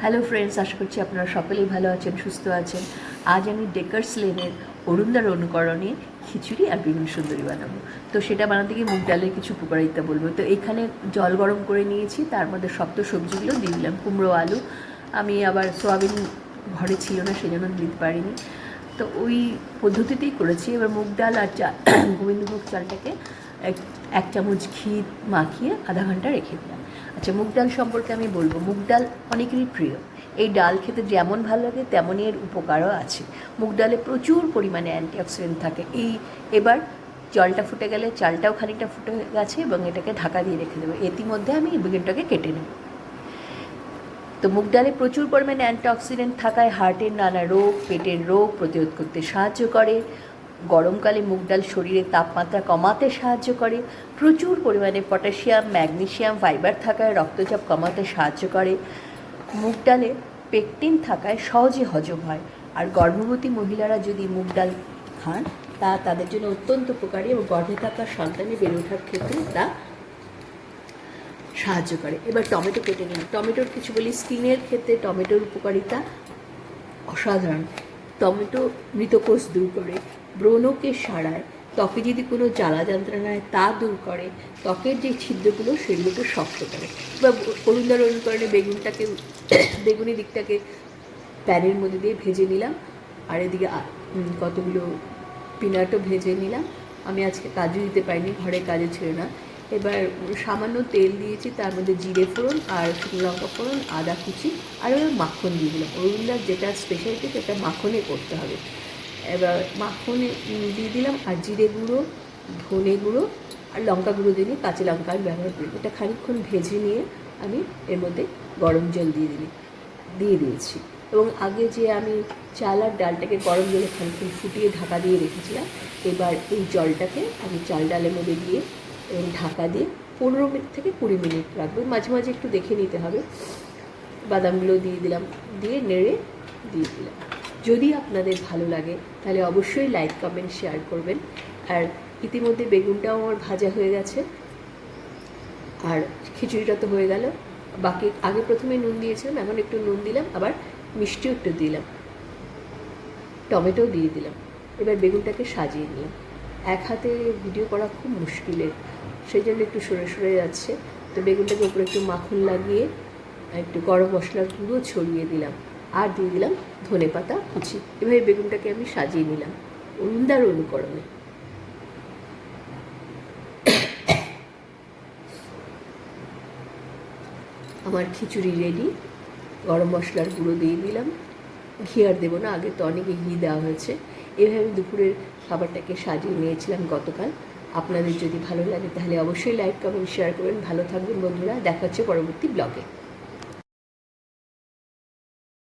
Hello friends আশা করছি আপনারা সকলেই ভালো আছেন, সুস্থ আছেন। আজ আমি ডেকার্স লেনের অরুণদার অনুকরণে খিচুড়ি আর বেগুন সুন্দরী বানাবো। তো সেটা বানাতে গিয়ে মুগ ডালের কিছু উপকারিতা বলব। তো এখানে জল গরম করে নিয়েছি, তার মধ্যে শক্ত সবজিগুলো দিয়ে দিলাম, কুমড়ো, আলু। আমি আবার সোয়াবিন ঘরে ছিল না, সেই জন্য দিতে পারিনি। তো ওই পদ্ধতিতেই করেছি। এবার মুগ ডাল আর চাল গোবিন্দভোগ চালটাকে এক এক চামচ ঘি মাখিয়ে আধা ঘণ্টা রেখে দিলাম। আচ্ছা মুগ ডাল সম্পর্কে আমি বলব। মুগ ডাল অনেকেরই প্রিয়। এই ডাল খেতে যেমন ভালো লাগে, তেমনই এর উপকারও আছে। মুগ ডালে প্রচুর পরিমাণে অ্যান্টিঅক্সিডেন্ট থাকে। এই এবার জলটা ফুটে গেলে, চালটাও খানিকটা ফুটে গেছে এবং এটাকে ঢাকা দিয়ে রেখে দেবো। ইতিমধ্যে আমি বেগুনটাকে কেটে নেব। তো মুগ ডালে প্রচুর পরিমাণে অ্যান্টিঅক্সিডেন্ট থাকায় হার্টের নানা রোগ, পেটের রোগ প্রতিরোধ করতে সাহায্য করে। গরমকালে মুগ ডাল শরীরের তাপমাত্রা কমাতে সাহায্য করে। প্রচুর পরিমাণে পটাশিয়াম, ম্যাগনেশিয়াম, ফাইবার থাকায় রক্তচাপ কমাতে সাহায্য করে। মুগ ডালে পেকটিন থাকায় সহজে হজম হয়। আর গর্ভবতী মহিলারা যদি মুগ ডাল খান, তা তাদের জন্য অত্যন্ত উপকারী এবং গর্ভে থাকা সন্তানের বেড়ে ওঠার ক্ষেত্রে তা সাহায্য করে। এবার টমেটো কেটে নিন টমেটোর কিছু বলি, স্কিনের ক্ষেত্রে টমেটোর উপকারিতা অসাধারণ। টমেটো মৃতকোষ দূর করে। ব্রণকে সারায়। ত্বকে যদি কোনো জ্বালা যন্ত্রণায় তা দূর করে। ত্বকের যে ছিদ্রগুলো, সেগুলোকে শক্ত করে। বা অরুণদার অনুকরণে বেগুনটাকে, বেগুনি দিকটাকে প্যানের মধ্যে দিয়ে ভেজে নিলাম। আর এদিকে কতগুলো পিনাটও ভেজে নিলাম। আমি আজকে কাজু দিতে পারিনি, ঘরে কাজে ছিল না। এবার সামান্য তেল দিয়েছি, তার মধ্যে জিরে ফোড়ন আর শুকনো লঙ্কা ফোড়ন, আদা কুচি আর এবার মাখন দিয়ে দিলাম। অরুণদার যেটা স্পেশালিটি সেটা মাখনে করতে হবে। এবার মাখনে দিয়ে দিলাম আর জিরে গুঁড়ো, ধনে গুঁড়ো আর লঙ্কা গুঁড়ো দিয়ে কাঁচা লঙ্কা আমি ব্যবহার করি এটা খানিকক্ষণ ভেজে নিয়ে আমি এর মধ্যে গরম জল দিয়ে দিই দিয়ে দিয়েছি। এবং আগে যে আমি চাল আর ডালটাকে গরম জলে খানিকক্ষণ ফুটিয়ে ঢাকা দিয়ে রেখেছিলাম, এবার এই জলটাকে আমি চাল ডালের মধ্যে দিয়ে এবং ঢাকা দিয়ে পনেরো মিনিট থেকে কুড়ি মিনিট রাখব মাঝে মাঝে একটু দেখে নিতে হবে। বাদামগুলো দিয়ে দিলাম, দিয়ে নেড়ে দিয়ে দিলাম। যদি আপনাদের ভালো লাগে, তাহলে অবশ্যই লাইক, কমেন্ট, শেয়ার করবেন। আর ইতিমধ্যে বেগুনটাও আমার ভাজা হয়ে গেছে। আর খিচুড়িটা তো হয়ে গেল। বাকি আগে প্রথমে নুন দিয়েছিলাম, এখন একটু নুন দিলাম, আবার মিষ্টিও একটু দিলাম। টমেটোও দিয়ে দিলাম। এবার বেগুনটাকে সাজিয়ে নিলাম এক হাতে ভিডিও করা খুব মুশকিলের সেই জন্য একটু সরে সরে যাচ্ছে। তো বেগুনটাকে উপরে একটু মাখন লাগিয়ে একটু গরম মশলার গুঁড়ো ছড়িয়ে দিলাম। আর দিয়ে দিলাম ধনে পাতা কুচি। এভাবে বেগুনটাকে আমি সাজিয়ে নিলাম উন্দার অনুকরণে। আমার খিচুড়ি রেডি গরম মশলার গুঁড়ো দিয়ে দিলাম। ঘি আর দেবো না, আগে তো অনেকে ঘি দেওয়া হয়েছে। এভাবে দুপুরের খাবারটাকে সাজিয়ে নিয়েছিলাম গতকাল। আপনাদের যদি ভালো লাগে তাহলে অবশ্যই লাইক কমেন্ট শেয়ার করবেন। ভালো থাকবেন বন্ধুরা। দেখা হচ্ছে পরবর্তী ব্লগে